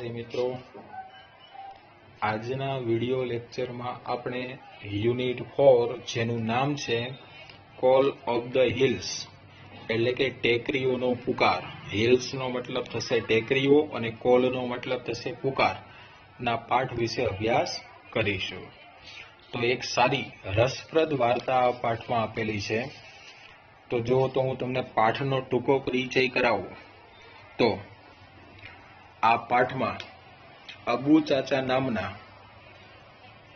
વિદ્યાર્થી મિત્રો, આજના વિડિયો લેક્ચરમાં આપણે યુનિટ ફોર, જેનું નામ છે કોલ ઓફ ધ હિલ્સ, એટલે કે ટેકરીઓનો પુકાર. હિલ્સનો મતલબ થશે ટેકરીઓ અને કોલનો મતલબ થશે પુકાર. ના પાઠ વિશે અભ્યાસ કરીશું. તો એક સારી રસપ્રદ વાર્તા આ પાઠમાં આપેલી છે. તો જો તો હું તમને પાઠનો ટૂંકો પરિચય કરાવું. તો આ પાઠમાં અબુ ચાચા નામના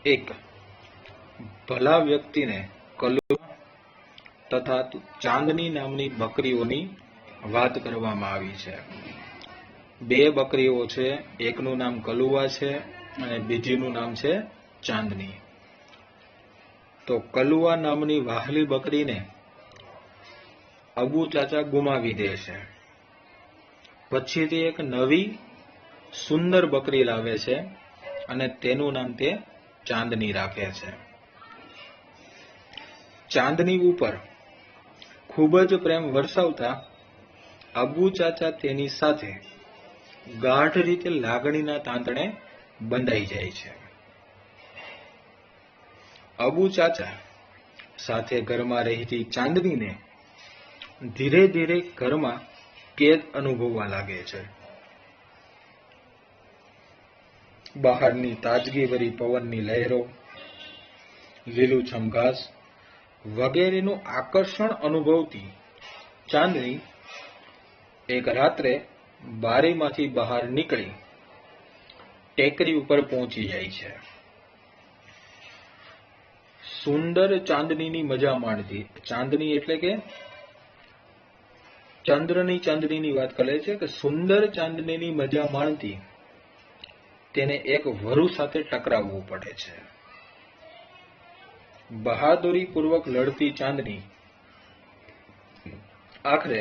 એક ભલા વ્યક્તિને કલુ તથા ચાંદની નામની બકરીઓની વાત કરવામાં આવી છે. બે બકરીઓ છે, એકનું નામ કલુવા છે અને બીજીનું નામ છે ચાંદની. તો કલુવા નામની વાહલી બકરીને અબુ ચાચા ગુમાવી દે છે. પછીથી એક નવી સુંદર બકરી લાવે છે અને તેનું નામ તે ચાંદની રાખે છે. ચાંદની ઉપર ખૂબ જ પ્રેમ વરસાવતા અબુ ચાચા તેની સાથે ગાઢ રીતે લાગણીના તાંતણે બંધાઈ જાય છે. અબુ ચાચા સાથે ઘરમાં રહેતી ચાંદનીને ધીરે ધીરે ઘરમાં કેદ અનુભવવા લાગે છે. બહારની તાજગીભરી પવનની લહેરો લીલુંછમ ઘાસ વગેરેનું આકર્ષણ અનુભવતી ચાંદની એક રાત્રે બારીમાંથી બહાર નીકળી ટેકરી ઉપર પહોંચી જાય છે. સુંદર ચાંદનીની મજા માણતી. ચાંદની એટલે કે ચંદ્રની ચાંદનીની વાત કરે છે કે સુંદર ચાંદનીની મજા માણતી. તેને એક વરુ સાથે ટકરાવવું પડે છે. બહાદુરી પૂર્વક લડતી ચાંદની આખરે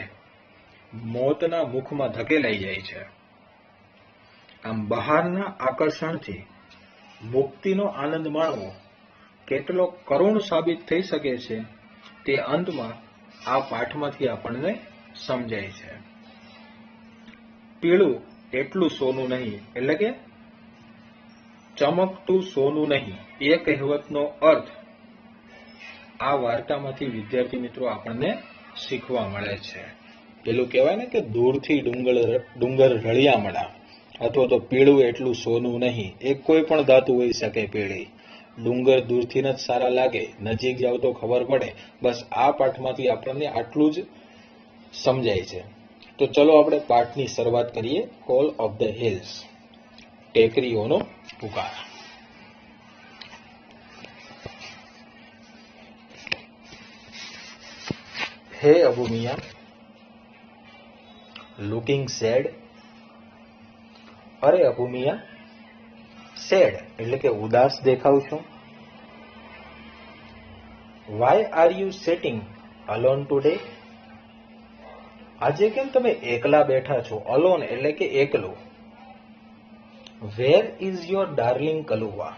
મોતના મુખમાં ધકેલાઈ જાય છે. આમ બહારના આકર્ષણથી મુક્તિનો આનંદ માણવો કેટલો કરુણ સાબિત થઈ શકે છે તે અંતમાં આ પાઠમાંથી આપણને સમજાય છે. પીળું એટલું સોનું નહીં, એટલે કે ચમકતું સોનું નહીં. એ કહેવતનો અર્થ આ વાર્તામાંથી વિદ્યાર્થી મિત્રો આપણને શીખવા મળે છે. પેલું કહેવાય ને કે દૂરથી ડુંગર ડુંગર રળિયા મળા. અથવા તો પીળું એટલું સોનું નહીં. એ કોઈ પણ ધાતુ હોઈ શકે પીળી. ડુંગર દૂરથી જ સારા લાગે. નજીક જાવ તો ખબર પડે. બસ આ પાઠમાંથી આપણને આટલું જ સમજાય છે. તો ચલો આપણે પાઠની શરૂઆત કરીએ. કોલ ઓફ ધ હિલ્સ ટેકરીઓનો પુકાર હે અબુ મિયા લુકિંગ સેડ અરે અબુ મિયા સેડ એટલે કે ઉદાસ દેખાવ છો. Why are you sitting alone today આજે કેમ તમે એકલા બેઠા છો? અલોન એટલે કે એકલું. Where is your darling Kaluva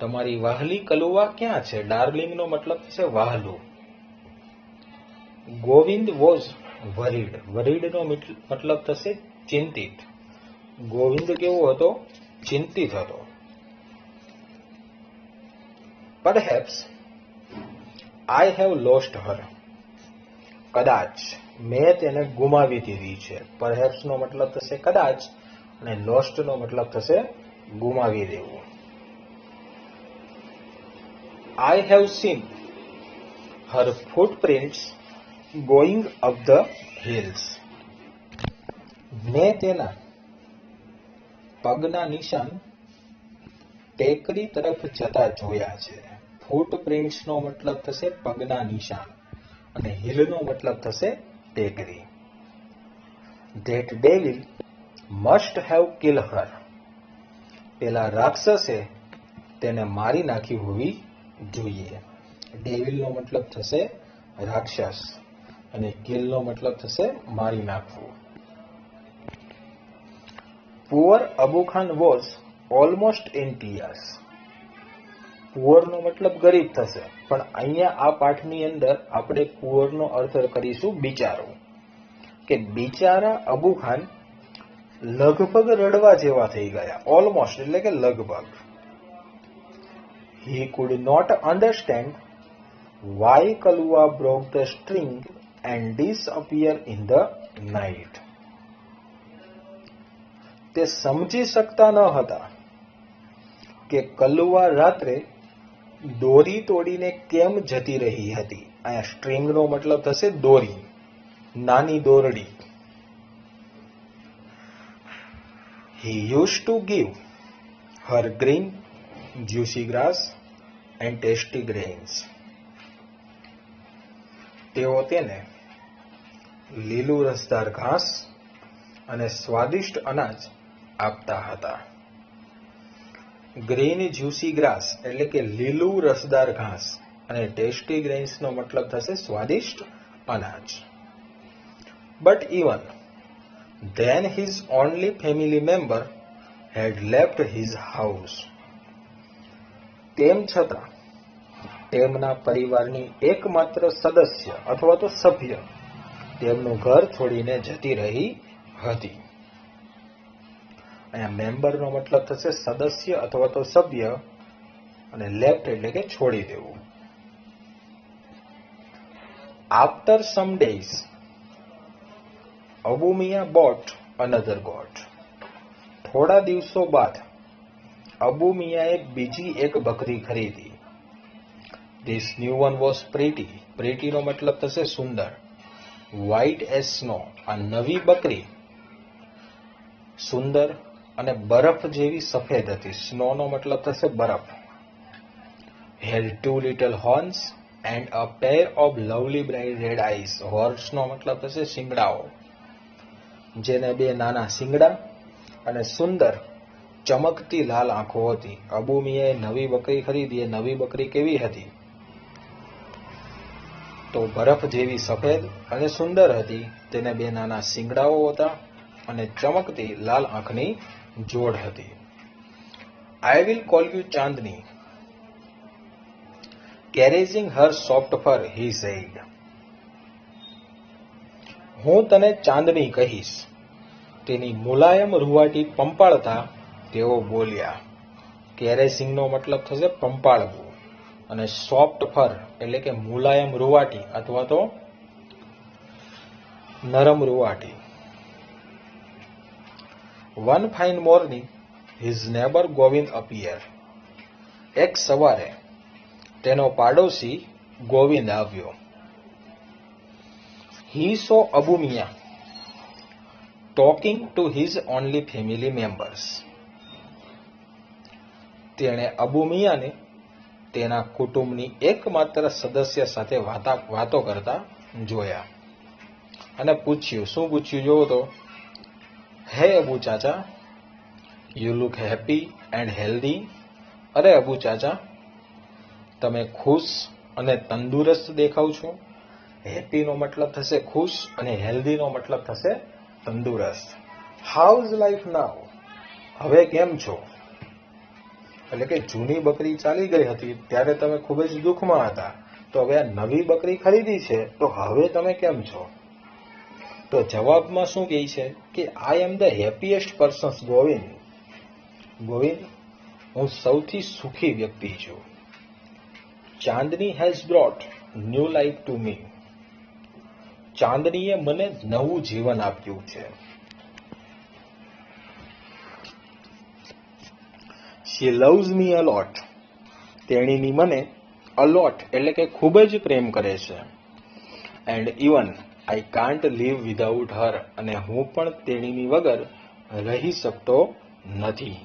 તમારી વાહલી કલુવા ક્યાં છે? ડાર્લિંગ નો મતલબ છે વાહલું. ગોવિંદ વોઝ વરીડ વરીડ નો મતલબ થશે ચિંતિત. ગોવિંદ કેવો હતો? ચિંતિત હતો. Perhaps I have lost her કદાચ. મેં તેને ગુમાવી દીધી છે. પરહેપ્સ નો મતલબ થશે કદાચ અને લોસ્ટ નો મતલબ થશે ગુમાવી દેવું. I have seen her footprints going up the hills મેં તેના પગના નિશાન ટેકરી તરફ જતા જોયા છે. ફૂટપ્રિન્ટ નો મતલબ થશે પગના નિશાન અને હિલ નો મતલબ થશે ટેકરી. That devil must have kill her પેલા રાક્ષસે તેને મારી નાખી હોવી જોઈએ. ડેવિલનો મતલબ થશે રાક્ષસ અને કિલનો મતલબ થશે મારી નાખવું. Poor Abu Khan was almost in tears પુઅરનો મતલબ ગરીબ થશે. પણ અહીંયા આ પાઠની અંદર આપણે પુઅરનો અર્થ કરીશું બિચારો. કે બિચારા અબુ ખાન લગભગ રડવા જેવા થઈ ગયા. ઓલમોસ્ટ એટલે કે લગભગ. He could not understand why Kalua broke the string and disappear in the night તે સમજી શકતા ન હતા કે કલુઆ રાત્રે દોરી તોડીને કેમ જતી રહી હતી. અહીંયા સ્ટ્રિંગનો મતલબ થશે દોરી, નાની દોરડી. He used to give her green, juicy grass and tasty grains. તેઓ તેને લીલું રસદાર ઘાસ અને સ્વાદિષ્ટ અનાજ આપતા હતા ગ્રીન જ્યુસી ગ્રાસ એટલે કે લીલું રસદાર ઘાસ અને ટેસ્ટી ગ્રેન્સનો મતલબ થશે સ્વાદિષ્ટ અનાજ but even Then his only family member had left his house. તેમ છતાં, તેમના પરિવારની એકમાત્ર સદસ્ય અથવા તો સભ્ય તેમનું ઘર છોડીને જતી રહી હતી અહીંયા મેમ્બરનો મતલબ થશે સદસ્ય અથવા તો સભ્ય અને લેફ્ટ એટલે કે છોડી દેવું after some days Abumiya bought another goat થોડા દિવસો બાદ અબુમિયાએ બીજી એક બકરી ખરીદી. This new one was pretty પ્રીટીનો મતલબ થશે સુંદર. વ્હાઇટ એસ સ્નો આ નવી બકરી સુંદર અને બરફ જેવી સફેદ હતી. સ્નોનો મતલબ થશે બરફ. Had two little horns and a pair of lovely bright red eyes હોર્સનો મતલબ થશે શિંગડાઓ. જેને બે નાના શિંગડા અને સુંદર ચમકતી લાલ આંખો હતી. અબુમીએ નવી બકરી ખરીદી. એ નવી બકરી કેવી હતી? તો બરફ જેવી સફેદ અને સુંદર હતી. તેને બે નાના શિંગડાઓ હતા અને ચમકતી લાલ આંખની જોડ હતી. I will call you Chandni. Caressing her soft fur he said હું તને ચાંદની કહીશ. તેની મુલાયમ રૂવાટી પંપાળતા તેઓ બોલ્યા કેરેસિંગનો મતલબ થશે પંપાળવું? અને સોફ્ટ ફર એટલે કે મુલાયમ રૂવાટી અથવા તો નરમ રૂવાટી. One fine morning his neighbour Govind appear એક સવારે તેનો પાડોશી ગોવિંદ આવ્યો. He saw Abu Mia to his only family members તેણે અબુ મિયાને તેના કુટુંબની એકમાત્ર સદસ્ય સાથે વાતો કરતા જોયા અને પૂછ્યું, શું પૂછ્યું? જોવો તો. Hey Abu chacha you look happy and healthy અરે અબુ ચાચા, તમે ખુશ અને તંદુરસ્ત દેખાવ છો. હેપીનો મતલબ થશે ખુશ અને હેલ્ધીનો મતલબ થશે તંદુરસ્ત. હાઉ લાઈફ નાવ હવે કેમ છો? એટલે કે જૂની બકરી ચાલી ગઈ હતી, ત્યારે તમે ખૂબ જ દુઃખમાં હતા. તો હવે આ નવી બકરી ખરીદી છે, તો હવે તમે કેમ છો? તો જવાબમાં શું કહે છે કે I am the happiest persons Govind. Govind, હું સૌથી સુખી વ્યક્તિ છું. Chandni has brought new life to me ચાંદનીએ મને નવું જીવન આપ્યું છે. શી લવ્સ મી અલોટ તેણીની મને અલોટ એટલે કે ખૂબ જ પ્રેમ કરે છે. And even I can't live without her અને હું પણ તેણીની વગર રહી શકતો નથી.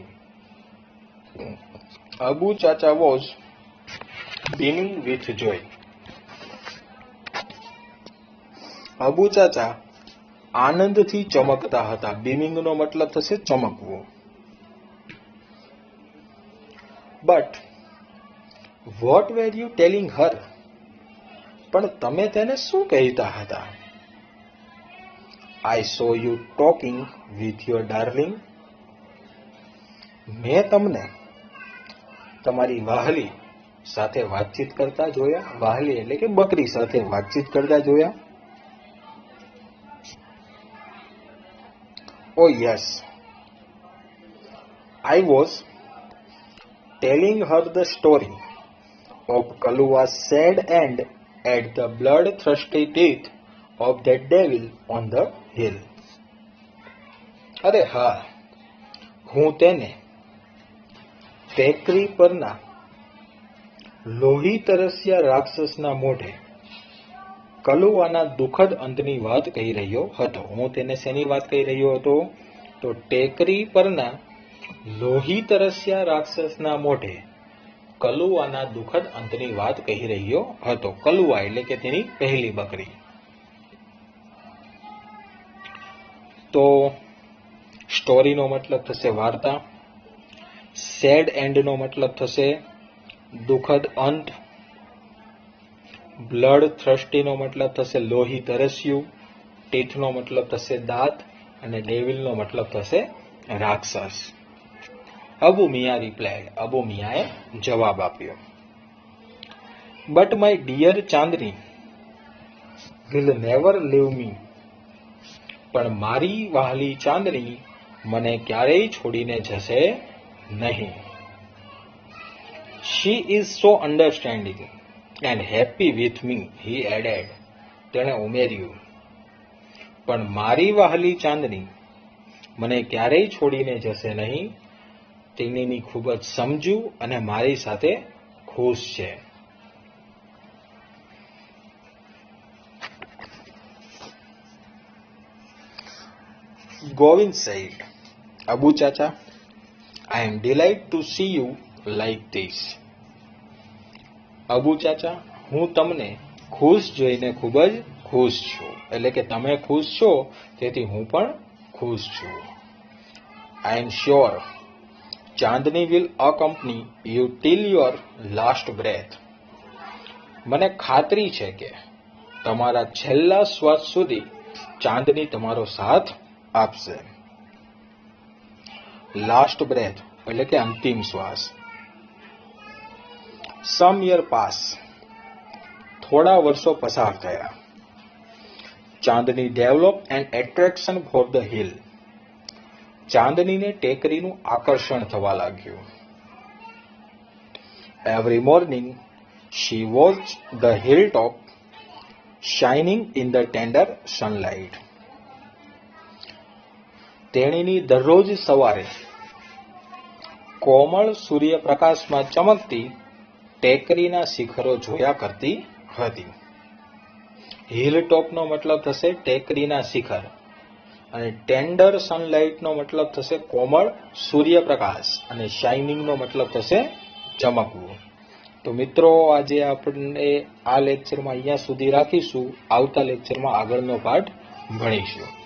Abu chacha was beaming with joy. Abu ચાચા આનંદથી ચમકતા હતા. બીમિંગનો મતલબ થશે ચમકવો. But what were you telling her પણ તમે તેને શું કહેતા હતા? I saw you talking with your darling મેં તમને તમારી વાહલી સાથે વાતચીત કરતા જોયા. વાહલી એટલે કે બકરી સાથે વાતચીત કરતા જોયા. Oh, yes. I was telling her the story of Kalua's sad end at the bloodthirsty teeth of that devil on the hill. અરે હા હું તેને ટેકરી પરના લોહી તરસ્યા રાક્ષસના મોઢે કલુવાના દુઃખદ અંતની વાત કહી રહ્યો હતો. હું તેને શેની વાત કહી રહ્યો હતો? તો ટેકરી પરના લોહી તરસ્યા રાક્ષસના મોઢે કલુવાના દુઃખદ અંતની વાત કહી રહ્યો હતો. કલુવા એટલે કે તેની પહેલી બકરી. તો સ્ટોરીનો મતલબ થશે વાર્તા. સેડ એન્ડનો મતલબ થશે. દુઃખદ અંત. બ્લડ થ્રસ્ટીનો મતલબ થશે લોહી તરસ્યું, ટીથનો મતલબ થશે દાંત, અને ડેવિલનો મતલબ થશે રાક્ષસ. અબુ મિયા રિપ્લાયડ અબુ મિયાએ જવાબ આપ્યો. But my dear Chandni will never leave me પણ મારી વહાલી ચાંદની મને ક્યારેય છોડીને જશે નહીં. She is so understanding and happy with me he added તેણે ઉમેર્યું પણ મારી વહાલી ચાંદની મને ક્યારેય છોડીને જશે નહીં. તેણીની ખૂબ જ સમજુ અને મારી સાથે ખુશ છે. Govind said, Abu Chacha, I am delighted to see you like this. Abu ચાચા, હું તમને ખુશ જોઈને ખૂબ જ ખુશ છું. એટલે કે તમે ખુશ છો, તેથી હું પણ ખુશ છું. I am sure Chandni will accompany you till your last breath મને ખાતરી છે કે તમારા છેલ્લા શ્વાસ સુધી ચાંદની તમારો સાથ આપશે. લાસ્ટ બ્રેથ એટલે કે અંતિમ શ્વાસ. Some year pass. થોડા વર્ષો પસાર થયા. Chandni develop and attraction for the hill. ચાંદનીને ટેકરીનું આકર્ષણ થવા લાગ્યું. Every morning she watch the hill top shining in the tender sunlight તેણીની દરરોજ સવારે કોમળ સૂર્યપ્રકાશમાં ચમકતી ટેકરીના શિખરો જોયા કરતી હતી. હિલ ટોપનો મતલબ થશે ટેકરીના શિખર અને ટેન્ડર સનલાઇટનો મતલબ થશે કોમળ સૂર્યપ્રકાશ અને શાઇનિંગનો મતલબ થશે ચમકવું. તો મિત્રો, આજે આપણે આ લેક્ચરમાં અહીંયા સુધી રાખીશું. આવતા લેક્ચરમાં આગળનો પાઠ ભણીશું.